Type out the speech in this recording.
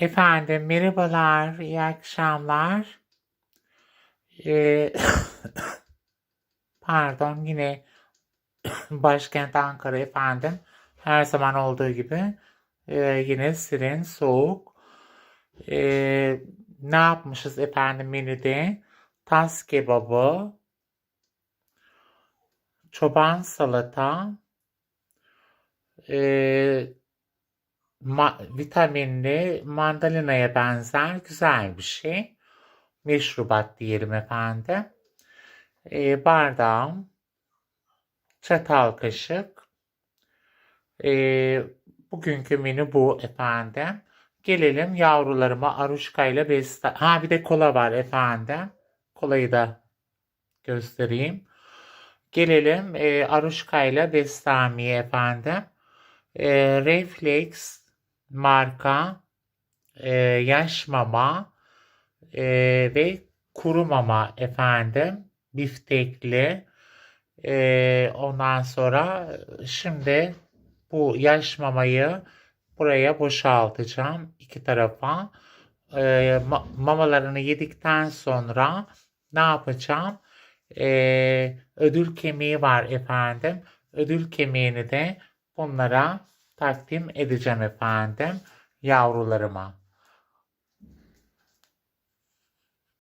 Efendim merhabalar, iyi akşamlar. Ee, pardon yine başkent Ankara efendim. Her zaman olduğu gibi ee, yine serin, soğuk. Ee, ne yapmışız efendim menüde? Tas kebabı, çoban salata, ee, ma- vitaminli mandalinaya benzer güzel bir şey. Meşrubat diyelim efendim. Ee, bardağım, çatal kaşık. Ee, bugünkü menü bu efendim. Gelelim yavrularıma Aruşka ile Besta. Ha bir de kola var efendim. Kolayı da göstereyim. Gelelim e, Aruşka ile Bestami'ye efendim. E, Reflex marka e, yaş mama e, ve kuru mama efendim. Biftekli. E, ondan sonra şimdi bu yaş mamayı buraya boşaltacağım iki tarafa. E, ma- mamalarını yedikten sonra ne yapacağım? E, ödül kemiği var efendim. Ödül kemiğini de bunlara takdim edeceğim efendim yavrularıma.